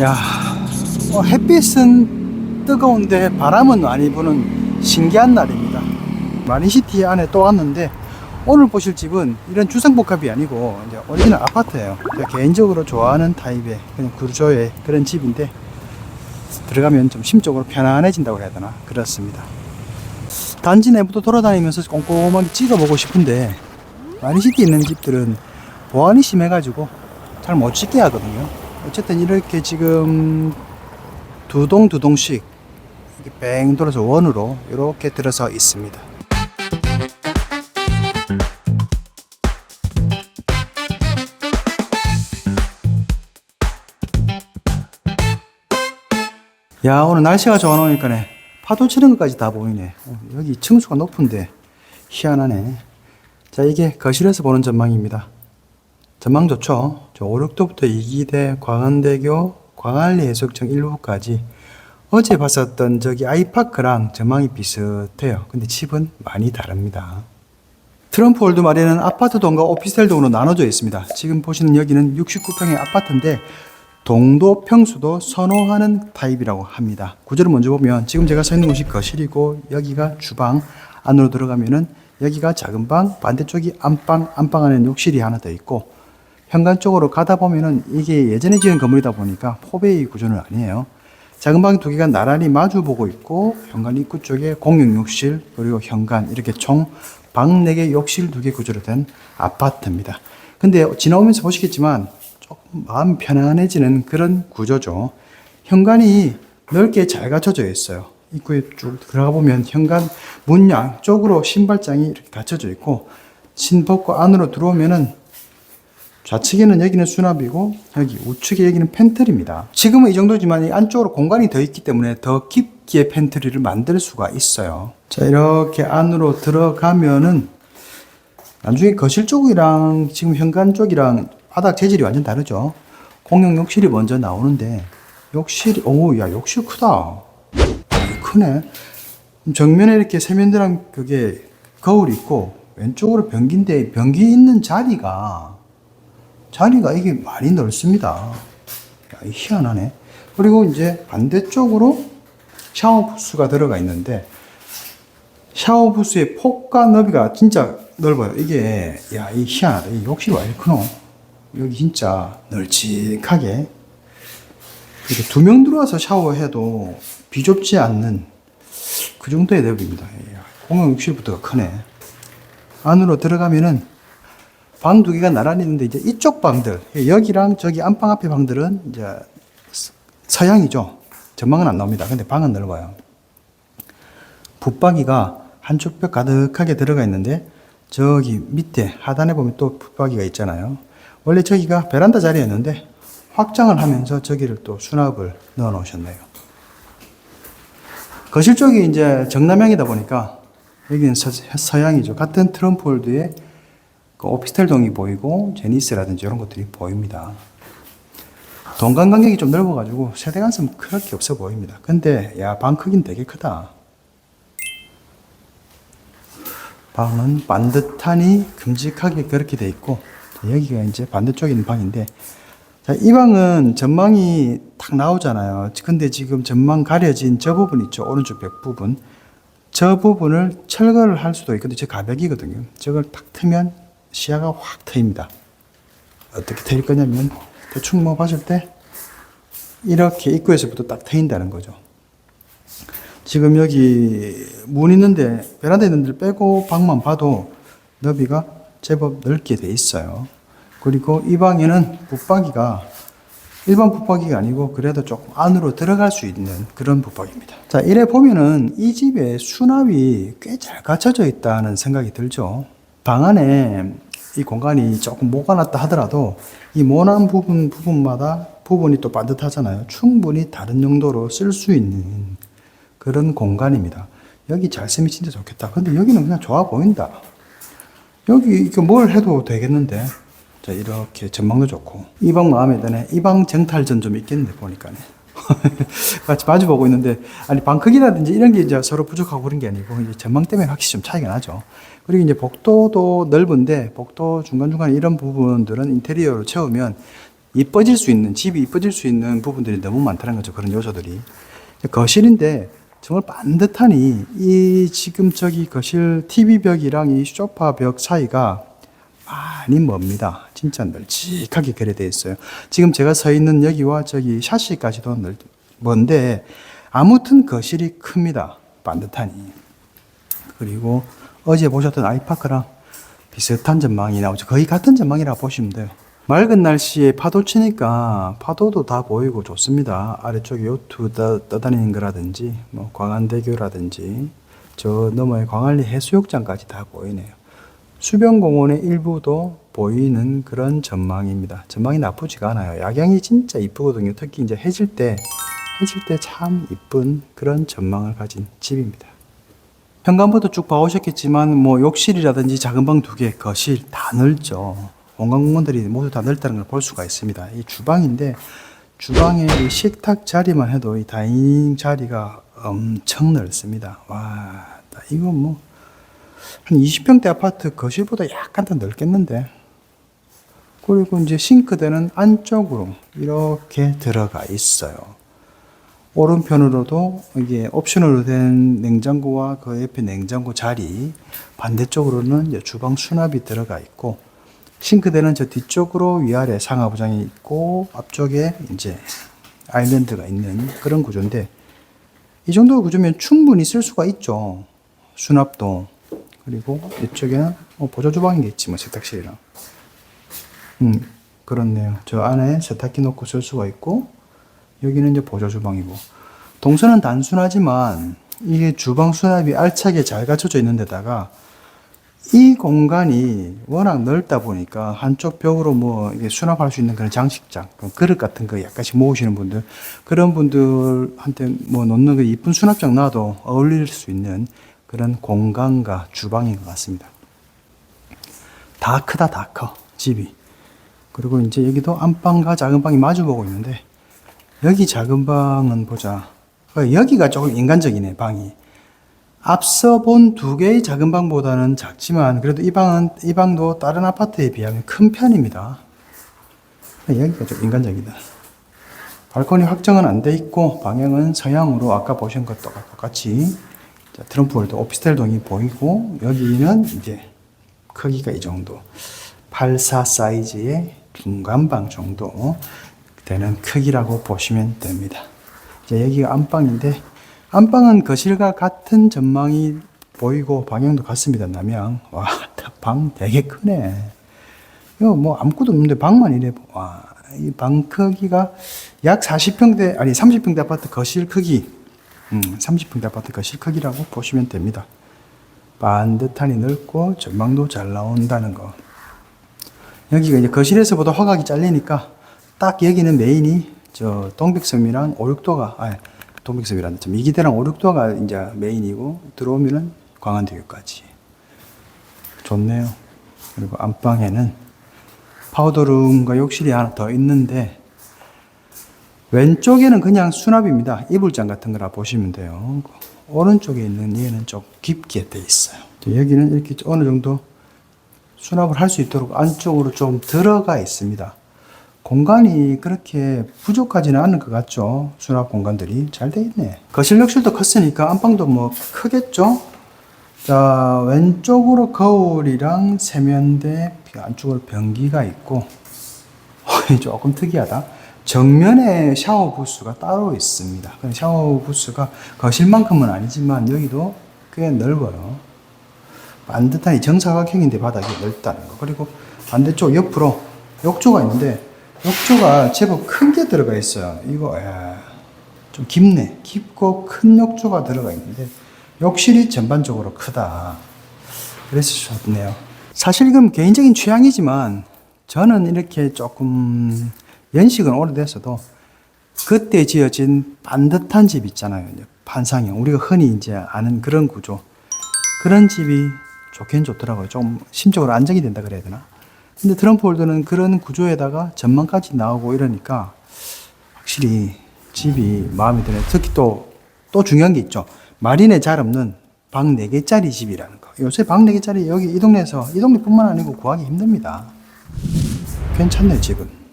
야, 어, 햇빛은 뜨거운데 바람은 많이 부는 신기한 날입니다. 마린시티 안에 또 왔는데 오늘 보실 집은 이런 주상복합이 아니고 이제 오리지널 아파트예요. 개인적으로 좋아하는 타입의 그냥 구조의 그런 집인데 들어가면 좀 심적으로 편안해진다고 해야 되나 그렇습니다. 단지 내부도 돌아다니면서 꼼꼼하게 찍어보고 싶은데 마린시티 있는 집들은 보안이 심해가지고 잘 못 찍게 하거든요. 어쨌든 이렇게 지금 두 동 두 동씩 이렇게 뺑 돌아서 원으로 이렇게 들어서 있습니다. 야 오늘 날씨가 좋아 놓으니까네. 파도 치는 것까지 다 보이네. 어, 여기 층수가 높은데 희한하네. 자 이게 거실에서 보는 전망입니다 전망 좋죠. 저 5, 6도부터 이기대 광안대교 광안리 해수욕장 일부까지 어제 봤었던 저기 아이파크랑 전망이 비슷해요. 근데 집은 많이 다릅니다. 트럼프 월드 말에는 아파트 동과 오피스텔 동으로 나눠져 있습니다. 지금 보시는 여기는 69평의 아파트인데 동도 평수도 선호하는 타입이라고 합니다. 구조를 먼저 보면 지금 제가 서 있는 곳이 거실이고 여기가 주방 안으로 들어가면은 여기가 작은 방 반대쪽이 안방 안방 안에는 욕실이 하나 더 있고 현관 쪽으로 가다 보면은 이게 예전에 지은 건물이다 보니까 포베이 구조는 아니에요. 작은 방 두 개가 나란히 마주 보고 있고 현관 입구 쪽에 공용 욕실 그리고 현관 이렇게 총 방 네 개 욕실 두 개 구조로 된 아파트입니다. 근데 지나오면서 보시겠지만 조금 마음 편안해지는 그런 구조죠. 현관이 넓게 잘 갖춰져 있어요. 입구에 쭉 들어가 보면 현관 문 양쪽으로 신발장이 이렇게 갖춰져 있고 신 벗고 안으로 들어오면은 좌측에는 여기는 수납이고 여기 우측에 여기는 팬트리입니다. 지금은 이 정도지만 이 안쪽으로 공간이 더 있기 때문에 더 깊게 팬트리를 만들 수가 있어요. 자 이렇게 안으로 들어가면은 나중에 거실 쪽이랑 지금 현관 쪽이랑 바닥 재질이 완전 다르죠. 공용 욕실이 먼저 나오는데 욕실이 오야 욕실 크다. 크네. 정면에 이렇게 세면대랑 그게 거울 있고 왼쪽으로 변기인데 변기 있는 자리가 자리가 이게 많이 넓습니다. 희한하네. 그리고 이제 반대쪽으로 샤워 부스가 들어가 있는데 샤워 부스의 폭과 너비가 진짜 넓어요. 이게 야 이 희한하다. 이 욕실이 왜 이렇게 크노? 여기 진짜 널찍하게 이렇게 두 명 들어와서 샤워해도 비좁지 않는 그 정도의 넓입니다. 야, 공용 욕실부터가 크네. 안으로 들어가면은 방 두 개가 나란히 있는데 이제 이쪽 방들 여기랑 저기 안방 앞에 방들은 이제 서- 서양이죠. 전망은 안 나옵니다. 근데 방은 넓어요. 붙박이가 한쪽 벽 가득하게 들어가 있는데 저기 밑에 하단에 보면 또 붙박이가 있잖아요. 원래 저기가 베란다 자리였는데 확장을 하면서 저기를 또 수납을 넣어 놓으셨네요. 거실 쪽이 이제 정남향이다 보니까 여기는 서, 서양이죠. 같은 트럼프 홀드에 그 오피스텔 동이 보이고 제니스라든지 이런 것들이 보입니다. 동간 간격이 좀 넓어가지고 세대 간섭은 그렇게 없어 보입니다. 근데 야 방 크긴 되게 크다. 방은 반듯하니 큼직하게 그렇게 돼 있고 여기가 이제 반대쪽에 있는 방인데 자, 이 방은 전망이 탁 나오잖아요. 근데 지금 전망 가려진 저 부분 있죠. 오른쪽 벽 부분. 저 부분을 철거를 할 수도 있거든요. 저 가벽이거든요. 저걸 탁 트면 시야가 확 트입니다. 어떻게 트일 거냐면 대충 뭐 봤을 때 이렇게 입구에서부터 딱 트인다는 거죠. 지금 여기 문 있는데 베란다 있는 데를 빼고 방만 봐도 너비가 제법 넓게 돼 있어요. 그리고 이 방에는 붙박이가 일반 붙박이가 아니고 그래도 조금 안으로 들어갈 수 있는 그런 붙박입니다. 자, 이래 보면은 이 집에 수납이 꽤 잘 갖춰져 있다는 생각이 들죠. 방 안에 이 공간이 조금 모가났다 하더라도 이 모난 부분 부분마다 부분이 또 반듯하잖아요. 충분히 다른 용도로 쓸 수 있는 그런 공간입니다. 여기 잘 쓰면 진짜 좋겠다. 근데 여기는 그냥 좋아 보인다. 여기 이거 뭘 해도 되겠는데. 자, 이렇게 전망도 좋고. 이 방 마음에 드네. 이 방 정탈전 좀 있겠네, 보니까네. 같이 마주 보고 있는데, 아니, 방 크기라든지 이런 게 이제 서로 부족하고 그런 게 아니고, 이제 전망 때문에 확실히 좀 차이가 나죠. 그리고 이제 복도도 넓은데, 복도 중간 중간 이런 부분들은 인테리어로 채우면 이뻐질 수 있는 집이 이뻐질 수 있는 부분들이 너무 많다는 거죠. 그런 요소들이 거실인데 정말 반듯하니 이 지금 저기 거실 TV 벽이랑 이 소파 벽 사이가 많이 멉니다. 진짜 널찍하게 결여되어 있어요. 지금 제가 서 있는 여기와 저기 샤시까지도 널, 먼데 아무튼 거실이 큽니다. 반듯하니. 그리고 어제 보셨던 아이파크랑 비슷한 전망이 나오죠. 거의 같은 전망이라 보시면 돼요. 맑은 날씨에 파도 치니까 파도도 다 보이고 좋습니다. 아래쪽에 요트 떠, 떠다니는 거라든지, 뭐 광안대교라든지, 저 너머에 광안리 해수욕장까지 다 보이네요. 수변공원의 일부도 보이는 그런 전망입니다. 전망이 나쁘지가 않아요. 야경이 진짜 이쁘거든요. 특히 이제 해질 때, 해질 때 참 이쁜 그런 전망을 가진 집입니다. 현관부터 쭉 봐오셨겠지만 뭐 욕실이라든지 작은 방 두 개, 거실 다 넓죠. 원광 공간들이 모두 다 넓다는 걸 볼 수가 있습니다. 이 주방인데 주방의 이 식탁 자리만 해도 이 다이닝 자리가 엄청 넓습니다. 와, 나 이거 뭐 한 20평대 아파트 거실보다 약간 더 넓겠는데. 그리고 이제 싱크대는 안쪽으로 이렇게 들어가 있어요. 오른편으로도 이게 옵션으로 된 냉장고와 그 옆에 냉장고 자리 반대쪽으로는 주방 수납이 들어가 있고 싱크대는 저 뒤쪽으로 위아래 상하부장이 있고 앞쪽에 이제 아일랜드가 있는 그런 구조인데 이 정도 구조면 충분히 쓸 수가 있죠 수납도 그리고 이쪽에는 뭐 보조 주방이겠지 뭐 세탁실이랑 음 그렇네요 저 안에 세탁기 놓고 쓸 수가 있고 여기는 이제 보조 주방이고. 동선은 단순하지만 이게 주방 수납이 알차게 잘 갖춰져 있는 데다가 이 공간이 워낙 넓다 보니까 한쪽 벽으로 뭐 이게 수납할 수 있는 그런 장식장, 그릇 같은 거 약간씩 모으시는 분들 그런 분들한테 뭐 놓는 그 이쁜 수납장 놔도 어울릴 수 있는 그런 공간과 주방인 것 같습니다. 다 크다 다 커 집이. 그리고 이제 여기도 안방과 작은 방이 마주보고 있는데 여기 작은 방은 보자. 어, 여기가 조금 인간적이네 방이. 앞서 본 두 개의 작은 방보다는 작지만 그래도 이 방은 이 방도 다른 아파트에 비하면 큰 편입니다. 여기가 좀 인간적이다. 발코니 확정은 안 돼 있고 방향은 서양으로 아까 보신 것과 똑같이 자, 트럼프월드 오피스텔 동이 보이고 여기는 이제 크기가 이 정도 84 사이즈의 중간방 정도 되는 크기라고 보시면 됩니다. 이제 여기가 안방인데 안방은 거실과 같은 전망이 보이고 방향도 같습니다. 남향. 와, 방 되게 크네. 이거 뭐 아무것도 없는데 방만 이래. 와, 이 방 크기가 약 40평대 아니 30평대 아파트 거실 크기. 음, 30평대 아파트 거실 크기라고 보시면 됩니다. 반듯하니 넓고 전망도 잘 나온다는 거. 여기가 이제 거실에서보다 화각이 잘리니까 딱 여기는 메인이 저 동백섬이랑 오륙도가 아 동백섬이란다. 저 미기대랑 오륙도가 이제 메인이고 들어오면은 광안대교까지 좋네요. 그리고 안방에는 파우더룸과 욕실이 하나 더 있는데 왼쪽에는 그냥 수납입니다. 이불장 같은 거라 보시면 돼요. 오른쪽에 있는 얘는 좀 깊게 돼 있어요. 여기는 이렇게 어느 정도 수납을 할 수 있도록 안쪽으로 좀 들어가 있습니다. 공간이 그렇게 부족하지는 않은 것 같죠. 수납 공간들이 잘 돼 있네. 거실 욕실도 컸으니까 안방도 뭐 크겠죠. 자 왼쪽으로 거울이랑 세면대 안쪽으로 변기가 있고 조금 특이하다. 정면에 샤워 부스가 따로 있습니다. 그 샤워 부스가 거실만큼은 아니지만 여기도 꽤 넓어요. 반듯한 이 정사각형인데 바닥이 넓다는 거. 그리고 반대쪽 옆으로 욕조가 있는데 욕조가 제법 큰 게 들어가 있어요. 이거 야, 좀 깊네. 깊고 큰 욕조가 들어가 있는데 욕실이 전반적으로 크다. 그래서 좋네요. 사실 이건 개인적인 취향이지만 저는 이렇게 조금 연식은 오래됐어도 그때 지어진 반듯한 집 있잖아요. 판상형. 우리가 흔히 이제 아는 그런 구조. 그런 집이 좋긴 좋더라고요. 좀 심적으로 안정이 된다 그래야 되나? 근데 트럼프 홀더는 그런 구조에다가 전망까지 나오고 이러니까 확실히 집이 마음에 드네요. 특히 또, 또 중요한 게 있죠. 마린에 잘 없는 방 4개짜리 집이라는 거. 요새 방 4개짜리 여기 이 동네에서, 이 동네뿐만 아니고 구하기 힘듭니다. 괜찮네, 집은.